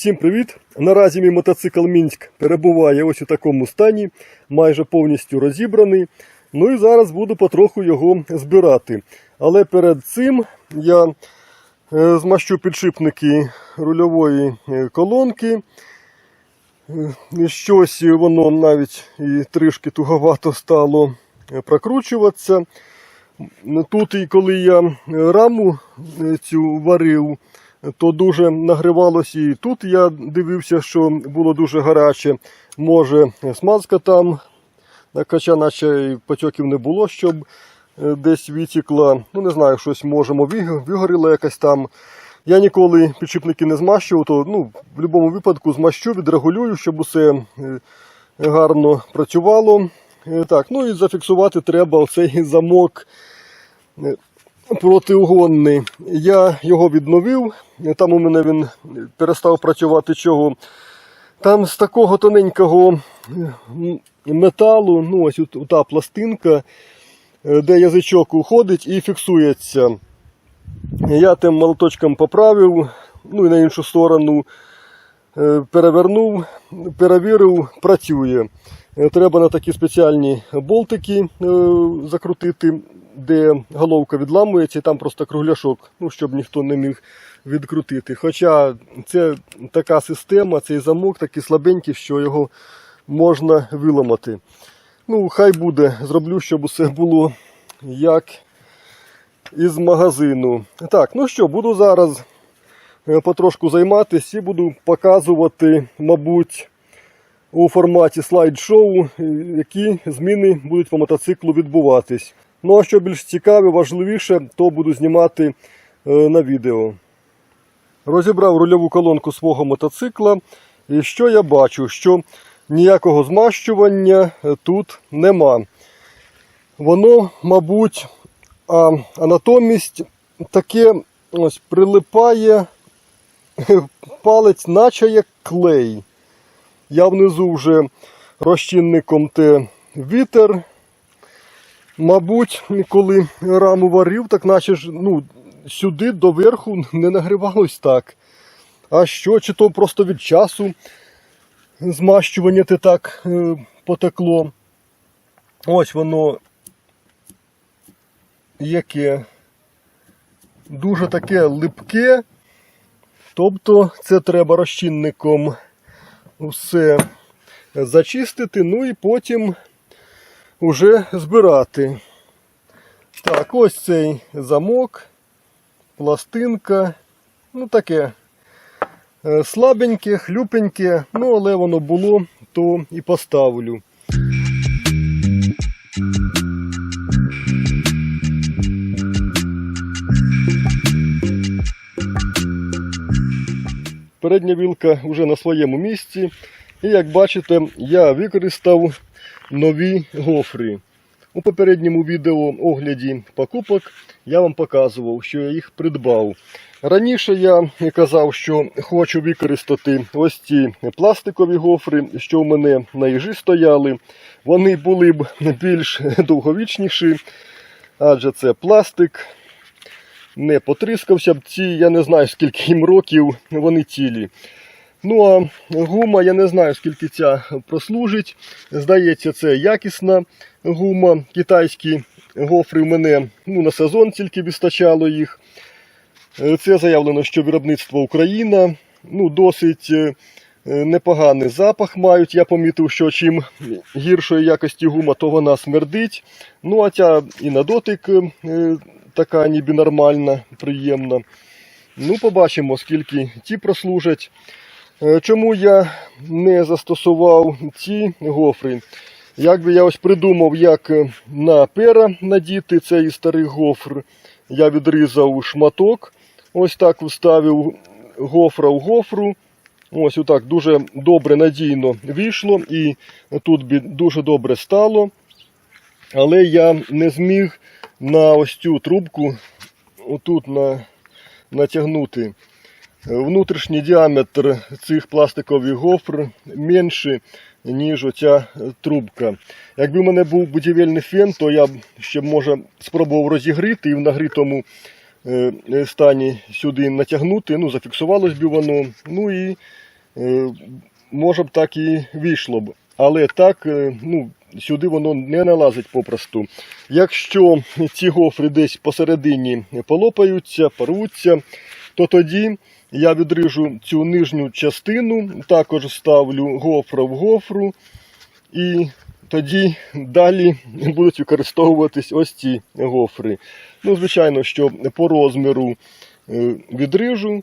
Всім привіт! Наразі мій мотоцикл Мінськ перебуває ось у такому стані, майже повністю розібраний. Ну і зараз буду потроху його збирати. Але перед цим я е, змащу підшипники рульової е, колонки. Е, Щось воно навіть і трішки туговато стало прокручуватися. Тут і коли я раму цю варив, то дуже нагрівалося і тут я дивився, що було дуже гаряче. Може смазка там, хоча наче потьоків не було, щоб е, десь відтікла. Ну не знаю, щось можемо вигоріло якось там. Я ніколи підшипники не змащував, то ну, в будь-якому випадку змащу, відрегулюю, щоб усе е, гарно працювало. Е, Так, ну і зафіксувати треба оцей замок протиугонний. Я його відновив, там у мене він перестав працювати чого. Там з такого тоненького металу, ну ось та пластинка, е, де язичок уходить і фіксується. Я тим молоточком поправив, ну і на іншу сторону перевернув, перевірив, працює. Е, Треба на такі спеціальні болтики е, закрутити, де головка відламується, і там просто кругляшок, ну, щоб ніхто не міг відкрутити. Хоча це така система, цей замок такий слабенький, що його можна виламати. Ну, хай буде, зроблю, щоб усе було як із магазину. Так, ну що, буду зараз е, потрошку займатися і буду показувати, мабуть, у форматі слайд-шоу, е, які зміни будуть по мотоциклу відбуватись. Ну а що більш цікаве, важливіше, то буду знімати е, на відео. Розібрав рульову колонку свого мотоцикла. І що я бачу? Що ніякого змащування е, тут нема. Воно, мабуть, а, а натомість таке ось прилипає палець, наче як клей. Я внизу вже розчинником те вітер. Мабуть, коли раму варив, так наче ж ну, сюди доверху не нагрівалось так. А що, чи то просто від часу змащування те так е, потекло. Ось воно яке дуже таке липке. Тобто це треба розчинником все зачистити, ну і потім уже збирати. Так, ось цей замок, пластинка. Ну таке е, слабеньке, хлюпеньке, ну але воно було, то і поставлю. Передня вілка вже на своєму місці. І як бачите, я використав нові гофри. У попередньому відео огляді покупок я вам показував, що я їх придбав. Раніше я казав, що хочу використати ось ці пластикові гофри, що в мене на їжі стояли. Вони були б більш довговічніші, адже це пластик, не потріскався б ці, я не знаю скільки їм років, вони цілі. Ну а гума, я не знаю скільки ця прослужить. Здається, це якісна гума. Китайські гофри в мене ну, на сезон тільки вистачало їх. Е, Це заявлено, що виробництво Україна. Ну, досить е, непоганий запах мають. Я помітив, що чим гіршої якості гума, то вона смердить. Ну, а ця і на дотик е, така ніби нормальна, приємна. Ну, побачимо, скільки ті прослужать. Е, Чому я не застосував ці гофри? Якби я ось придумав, як е, на пера надіти цей старий гофр, я відрізав шматок, ось так вставив гофра в гофру. Ось отак дуже добре надійно вийшло і тут би дуже добре стало. Але я не зміг на ось цю трубку отут на, натягнути. Внутрішній діаметр цих пластикових гофр менший, ніж оця трубка. Якби в мене був будівельний фен, то я б ще може спробував розігріти і в нагрітому е, стані сюди натягнути. Ну, зафіксувалось би воно. Ну і е, може б так і вийшло б. Але так, е, ну, сюди воно не налазить попросту. Якщо ці гофри десь посередині полопаються, порвуться, то тоді я відрижу цю нижню частину, також ставлю гофра в гофру, і тоді далі будуть використовуватись ось ці гофри. Ну, звичайно, що по розміру е, відрижу,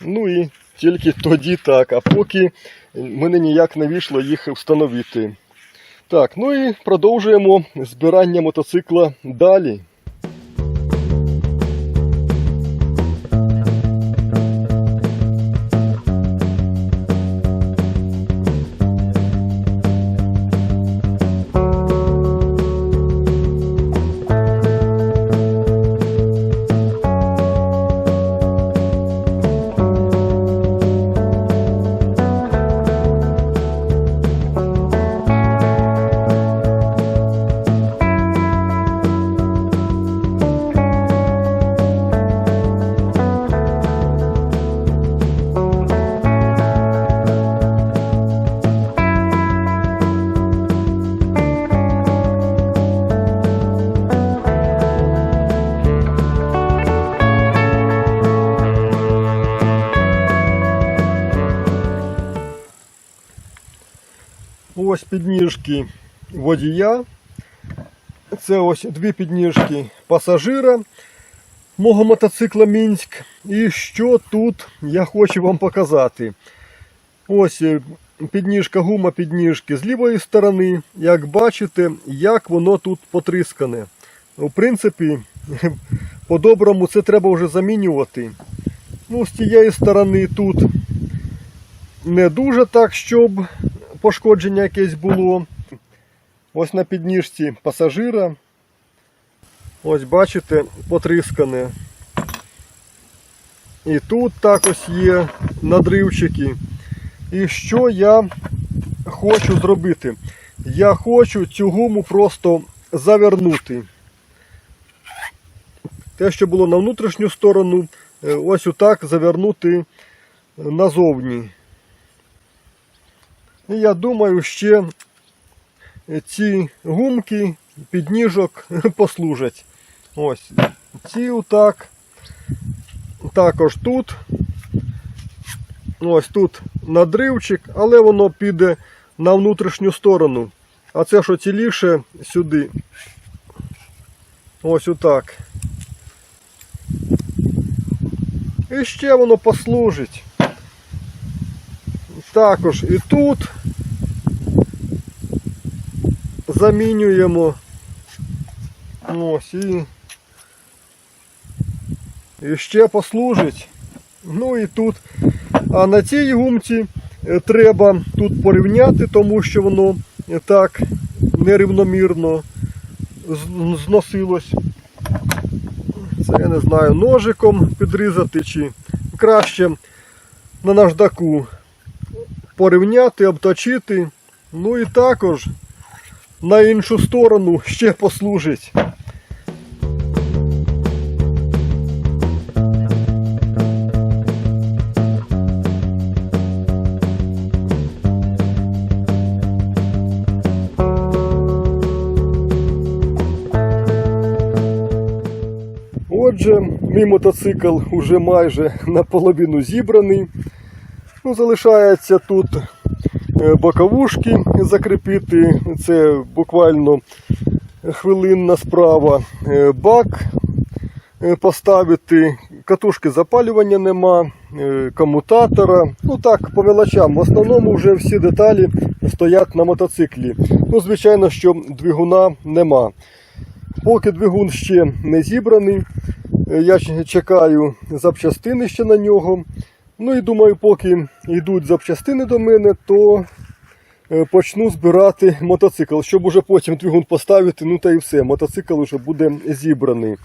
ну і тільки тоді так, а поки мене ніяк не вийшло їх встановити. Так, ну і продовжуємо збирання мотоцикла далі. Ось підніжки водія. Це ось дві підніжки пасажира мого мотоцикла Мінськ. І що тут я хочу вам показати. Ось е, підніжка гума підніжки з лівої сторони. Як бачите, як воно тут потрискане. В принципі, по-доброму це треба вже замінювати. Ну, з тієї сторони тут не дуже так, щоб пошкодження якесь було. Ось на підніжці пасажира. Ось бачите, потрискане. І тут також є надривчики. І що я хочу зробити? Я хочу цю гуму просто завернути. Те, що було на внутрішню сторону, е, ось отак завернути назовні. І я думаю, ще ці гумки підніжок послужать. Ось ці отак. Також тут. Ось тут надривчик, але воно піде на внутрішню сторону. А це що ціліше сюди. Ось отак. І ще воно послужить. Також і тут замінюємо. Ось і, і ще послужить. Ну і тут. А на цій гумці е, треба тут порівняти, тому що воно е, так нерівномірно зносилось. Це я не знаю, ножиком підрізати чи краще на наждаку порівняти, обточити. Ну і також на іншу сторону ще послужить. Отже, мій мотоцикл уже майже наполовину зібраний. Ну, залишається тут е, боковушки закріпити. Це буквально хвилинна справа. Е, Бак е, поставити, катушки запалювання нема, комутатора. Ну так, по мелочам. В основному вже всі деталі стоять на мотоциклі. Ну, звичайно, що двигуна нема. Поки двигун ще не зібраний, я чекаю запчастини ще на нього. Ну і думаю, поки йдуть запчастини до мене, то е, почну збирати мотоцикл, щоб уже потім двигун поставити, ну та і все, мотоцикл вже буде зібраний.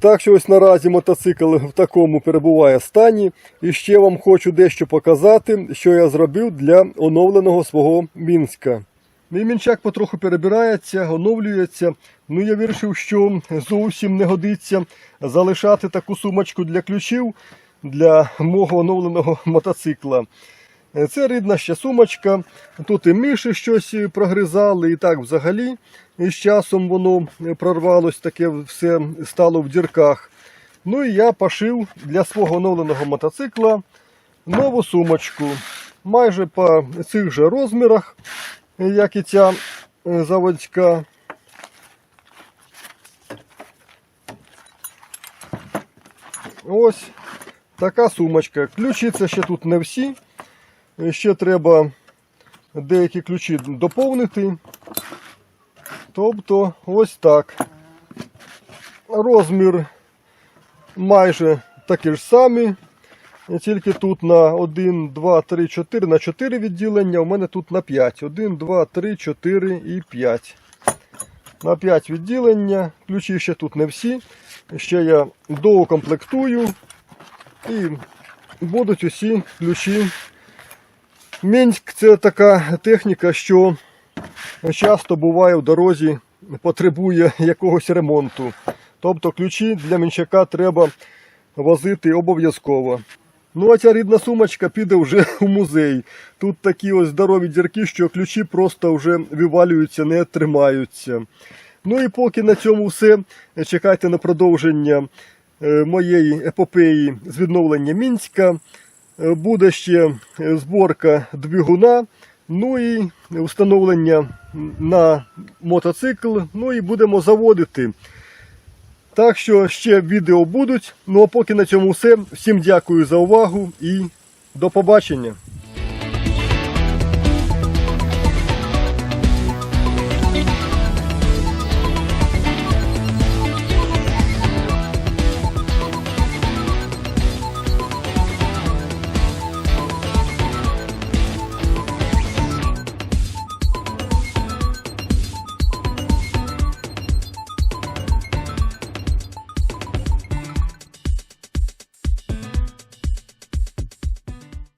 Так що ось наразі мотоцикл в такому перебуває стані. І ще вам хочу дещо показати, що я зробив для оновленого свого Мінська. Мінчак потроху перебирається, оновлюється. Ну я вирішив, що зовсім не годиться залишати таку сумочку для ключів для мого оновленого мотоцикла. Це рідна ще сумочка. Тут і миші щось прогризали, і так взагалі. І з часом воно прорвалось, таке все стало в дірках. Ну і я пошив для свого оновленого мотоцикла нову сумочку. Майже по цих же розмірах, як і ця е, заводська. Ось така сумочка. Ключі це ще тут не всі. Ще треба деякі ключі доповнити. Тобто ось так. Розмір майже такі ж самі. Тільки тут на 1, 2, 3, 4, на 4 відділення, у мене тут на 5. 1, 2, 3, 4 і 5. На 5 відділення. Ключі ще тут не всі. Ще я доукомплектую. І будуть усі ключі. Мінськ це така техніка, що часто буває в дорозі, потребує якогось ремонту. Тобто ключі для мінчака треба возити обов'язково. Ну, а ця рідна сумочка піде вже у музей. Тут такі ось здорові дірки, що ключі просто вже вивалюються, не тримаються. Ну і поки на цьому все. Чекайте на продовження моєї епопеї з відновлення Мінська. Е, Буде ще е, зборка двигуна, ну і встановлення на мотоцикл. Ну і будемо заводити. Так що ще відео будуть. Ну а поки на цьому все. Всім дякую за увагу і до побачення.